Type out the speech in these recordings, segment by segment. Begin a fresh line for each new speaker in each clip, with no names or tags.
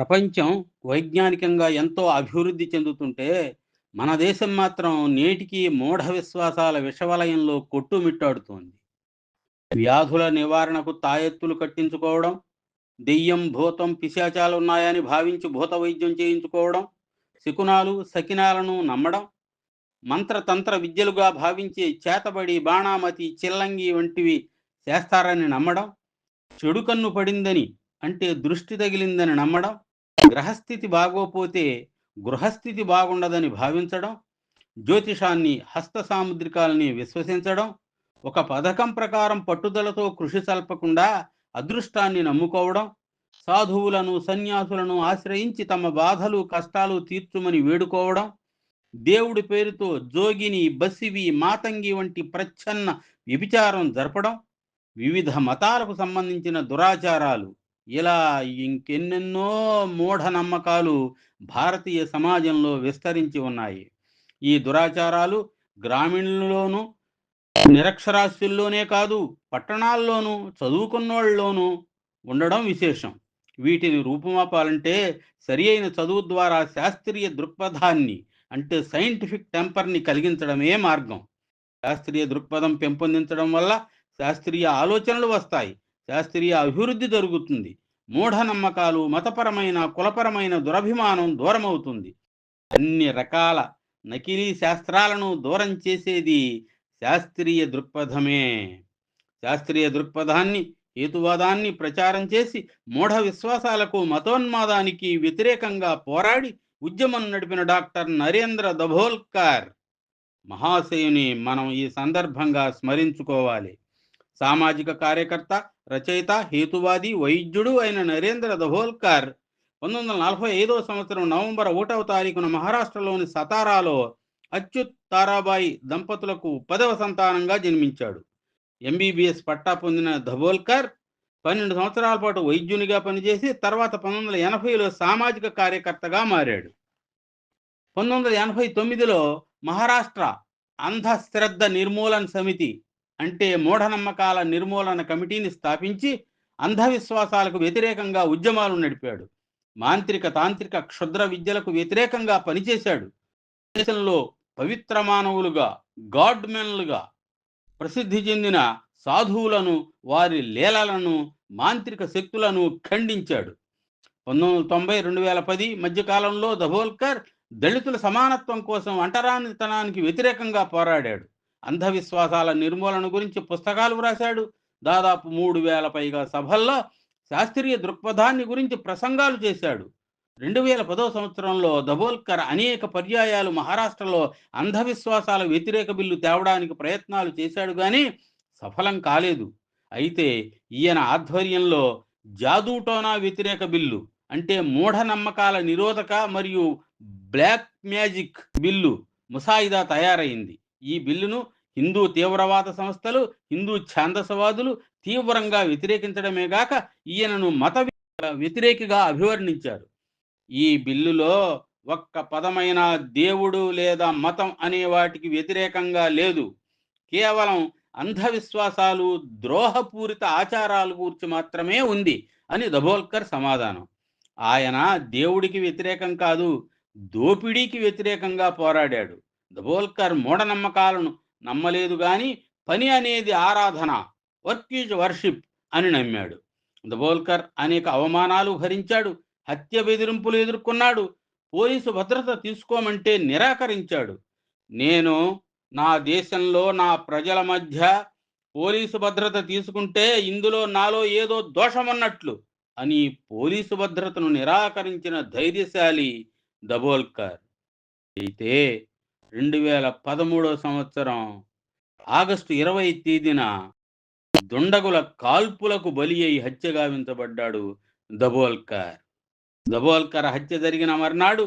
ప్రపంచం వైజ్ఞానికంగా ఎంతో అభివృద్ధి చెందుతుంటే మన దేశం మాత్రం నేటికి మూఢ విశ్వాసాల విషవలయంలో కొట్టుమిట్టాడుతోంది. వ్యాధుల నివారణకు తాయెత్తులు కట్టించుకోవడం దెయ్యం భూతం పిశాచాలు ఉన్నాయని భావించి భూత వైద్యం చేయించుకోవడం శకునాలు సకినాలను నమ్మడం మంత్రతంత్ర విద్యలుగా భావించి చేతబడి బాణామతి చిల్లంగి వంటివి చేస్తారని నమ్మడం చెడు కన్ను పడిందని అంటే దృష్టి తగిలిందని నమ్మడం గ్రహస్థితి బాగోపోతే గృహస్థితి బాగుండదని భావించడం జ్యోతిషాన్ని హస్త సాముద్రికాలని విశ్వసించడం ఒక పథకం ప్రకారం పట్టుదలతో కృషి సల్పకుండా అదృష్టాన్ని నమ్ముకోవడం సాధువులను సన్యాసులను ఆశ్రయించి తమ బాధలు కష్టాలు తీర్చుమని వేడుకోవడం దేవుడి పేరుతో జోగిని బసివి మాతంగి వంటి ప్రచ్ఛన్న వ్యభిచారం జరపడం వివిధ మతాలకు సంబంధించిన దురాచారాలు ఇలా ఇంకెన్నెన్నో మూఢనమ్మకాలు భారతీయ సమాజంలో విస్తరించి ఉన్నాయి. ఈ దురాచారాలు గ్రామీణుల్లోనూ నిరక్షరాస్యుల్లోనే కాదు పట్టణాల్లోనూ చదువుకున్నోళ్ళలోనూ ఉండడం విశేషం. వీటిని రూపుమాపాలంటే సరి అయిన చదువు ద్వారా శాస్త్రీయ దృక్పథాన్ని అంటే సైంటిఫిక్ టెంపర్ని కలిగించడమే మార్గం. శాస్త్రీయ దృక్పథం పెంపొందించడం వల్ల శాస్త్రీయ ఆలోచనలు వస్తాయి. శాస్త్రీయ అభివృద్ధి జరుగుతుంది. మూఢనమ్మకాలు మతపరమైన కులపరమైన దురభిమానం దూరమవుతుంది. అన్ని రకాల నకిలీ శాస్త్రాలను దూరం చేసేది శాస్త్రీయ దృక్పథమే. శాస్త్రీయ దృక్పథాన్ని హేతువాదాన్ని ప్రచారం చేసి మూఢ విశ్వాసాలకు మతోన్మాదానికి వ్యతిరేకంగా పోరాడి ఉద్యమం నడిపిన డాక్టర్ నరేంద్ర దభోల్కర్. మహాశయుని మనం ఈ సందర్భంగా స్మరించుకోవాలి. సామాజిక కార్యకర్త రచయిత హేతువాది వైద్యుడు అయిన నరేంద్ర దహోల్కర్ పంతొమ్మిది వందల నలభై ఐదవ సంవత్సరం నవంబర్ ఒకటవ తారీఖున మహారాష్ట్రలోని సతారాలో అచ్యుత్ తారాబాయి దంపతులకు పదవ సంతానంగా జన్మించాడు. ఎంబీబీఎస్ పట్టా పొందిన ధబోల్కర్ పన్నెండు సంవత్సరాల పాటు వైద్యునిగా పనిచేసి తర్వాత పంతొమ్మిది వందల ఎనభైలో సామాజిక కార్యకర్తగా మారాడు. పంతొమ్మిది వందల ఎనభై తొమ్మిదిలో మహారాష్ట్ర అంధశ్రద్ధ నిర్మూలన సమితి అంటే మూఢనమ్మకాల నిర్మూలన కమిటీని స్థాపించి అంధవిశ్వాసాలకు వ్యతిరేకంగా ఉద్యమాలు నడిపాడు. మాంత్రిక తాంత్రిక క్షుద్ర విద్యలకు వ్యతిరేకంగా పనిచేశాడు. దేశంలో పవిత్ర మానవులుగా గాడ్మెన్లుగా ప్రసిద్ధి చెందిన సాధువులను వారి లీలలను మాంత్రిక శక్తులను ఖండించాడు. పంతొమ్మిది వందల తొంభై రెండు వేల పది మధ్యకాలంలో దభోల్కర్ దళితుల సమానత్వం కోసం అంటరానితనానికి వ్యతిరేకంగా పోరాడాడు. అంధవిశ్వాసాల నిర్మూలన గురించి పుస్తకాలు వ్రాశాడు. దాదాపు మూడు వేల పైగా సభల్లో శాస్త్రీయ దృక్పథాన్ని గురించి ప్రసంగాలు చేశాడు. రెండు వేల పదో సంవత్సరంలో దబోల్కర్ అనేక పర్యాయాలు మహారాష్ట్రలో అంధవిశ్వాసాల వ్యతిరేక బిల్లు తేవడానికి ప్రయత్నాలు చేశాడు కానీ సఫలం కాలేదు. అయితే ఈయన ఆధ్వర్యంలో జాదూటోనా వ్యతిరేక బిల్లు అంటే మూఢనమ్మకాల నిరోధక మరియు బ్లాక్ మ్యాజిక్ బిల్లు ముసాయిదా తయారైంది. ఈ బిల్లును హిందూ తీవ్రవాద సంస్థలు హిందూ ఛాందసవాదులు తీవ్రంగా వ్యతిరేకించడమే గాక ఈయనను మత వ్యతిరేకిగా అభివర్ణించారు. ఈ బిల్లులో ఒక్క పదమైన దేవుడు లేదా మతం అనే వాటికి వ్యతిరేకంగా లేదు. కేవలం అంధవిశ్వాసాలు ద్రోహపూరిత ఆచారాల గురించి మాత్రమే ఉంది అని దబోల్కర్ సమాధానం. ఆయన దేవుడికి వ్యతిరేకం కాదు దోపిడీకి వ్యతిరేకంగా పోరాడాడు. దబోల్కర్ మూఢనమ్మకాలను నమ్మలేదు గాని పని అనేది ఆరాధన వర్క్ ఈజ్ వర్షిప్ అని నమ్మాడు. దబోల్కర్ అనేక అవమానాలు భరించాడు హత్య బెదిరింపులు ఎదుర్కొన్నాడు పోలీసు భద్రత తీసుకోమంటే నిరాకరించాడు. నేను నా దేశంలో నా ప్రజల మధ్య పోలీసు భద్రత తీసుకుంటే ఇందులో నాలో ఏదో దోషమన్నట్లు అని పోలీసు భద్రతను నిరాకరించిన ధైర్యశాలి దబోల్కర్. అయితే రెండు వేల పదమూడవ సంవత్సరం ఆగస్టు ఇరవై తేదీన దుండగుల కాల్పులకు బలి అయి హత్య గావించబడ్డాడు దబోల్కర్. దబోల్కర్ హత్య జరిగిన మర్నాడు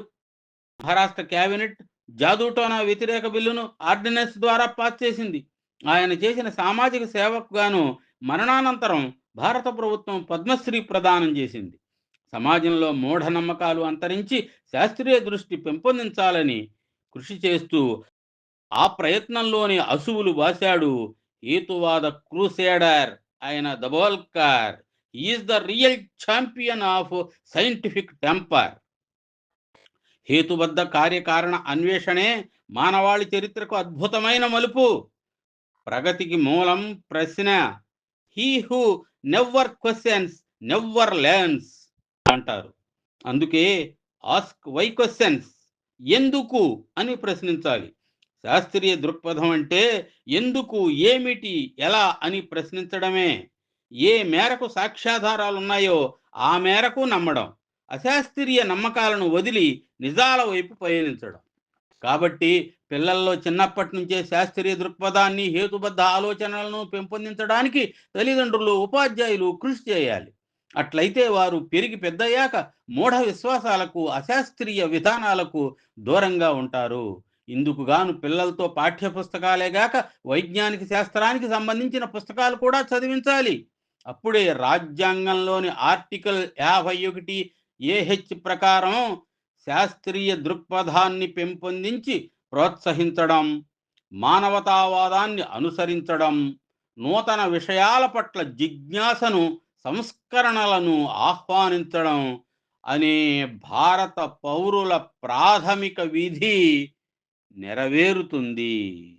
మహారాష్ట్ర కేబినెట్ జాదూటోనా వ్యతిరేక బిల్లును ఆర్డినెన్స్ ద్వారా పాస్ చేసింది. ఆయన చేసిన సామాజిక సేవకు గాను మరణానంతరం భారత ప్రభుత్వం పద్మశ్రీ ప్రదానం చేసింది. సమాజంలో మూఢనమ్మకాలు అంతరించి శాస్త్రీయ దృష్టి పెంపొందించాలని కృషి చేస్తూ ఆ ప్రయత్నంలోని అసువులు బాశాడు. హేతువాద క్రూసేడర్ ఆయన Dabholkar. Is the real champion of scientific temper హేతుబద్ధ కార్యకారణ అన్వేషణే మానవాళి చరిత్రకు అద్భుతమైన మలుపు. ప్రగతికి మూలం ప్రశ్న. He who never questions never learns అంటారు. అందుకే ఆస్క్ వై క్వశ్చన్స్ ఎందుకు అని ప్రశ్నించాలి. శాస్త్రీయ దృక్పథం అంటే ఎందుకు ఏమిటి ఎలా అని ప్రశ్నించడమే. ఏ మేరకు సాక్ష్యాధారాలు ఉన్నాయో ఆ మేరకు నమ్మడం. అశాస్త్రీయ నమ్మకాలను వదిలి నిజాల వైపు పయనించడం. కాబట్టి పిల్లల్లో చిన్నప్పటి నుంచే శాస్త్రీయ దృక్పథాన్ని హేతుబద్ధ ఆలోచనలను పెంపొందించడానికి తల్లిదండ్రులు ఉపాధ్యాయులు కృషి చేయాలి. అట్లయితే వారు పెరిగి పెద్దయ్యాక మూఢ విశ్వాసాలకు అశాస్త్రీయ విధానాలకు దూరంగా ఉంటారు. ఇందుకుగాను పిల్లలతో పాఠ్య పుస్తకాలేగాక వైజ్ఞానిక శాస్త్రానికి సంబంధించిన పుస్తకాలు కూడా చదివించాలి. అప్పుడే రాజ్యాంగంలోని ఆర్టికల్ యాభై ఒకటి ఏహెచ్ ప్రకారం శాస్త్రీయ దృక్పథాన్ని పెంపొందించి ప్రోత్సహించడం మానవతావాదాన్ని అనుసరించడం నూతన విషయాల పట్ల జిజ్ఞాసను సంస్కరణలను ఆహ్వానించడం అనే భారత పౌరుల ప్రాథమిక విధి నెరవేరుతుంది.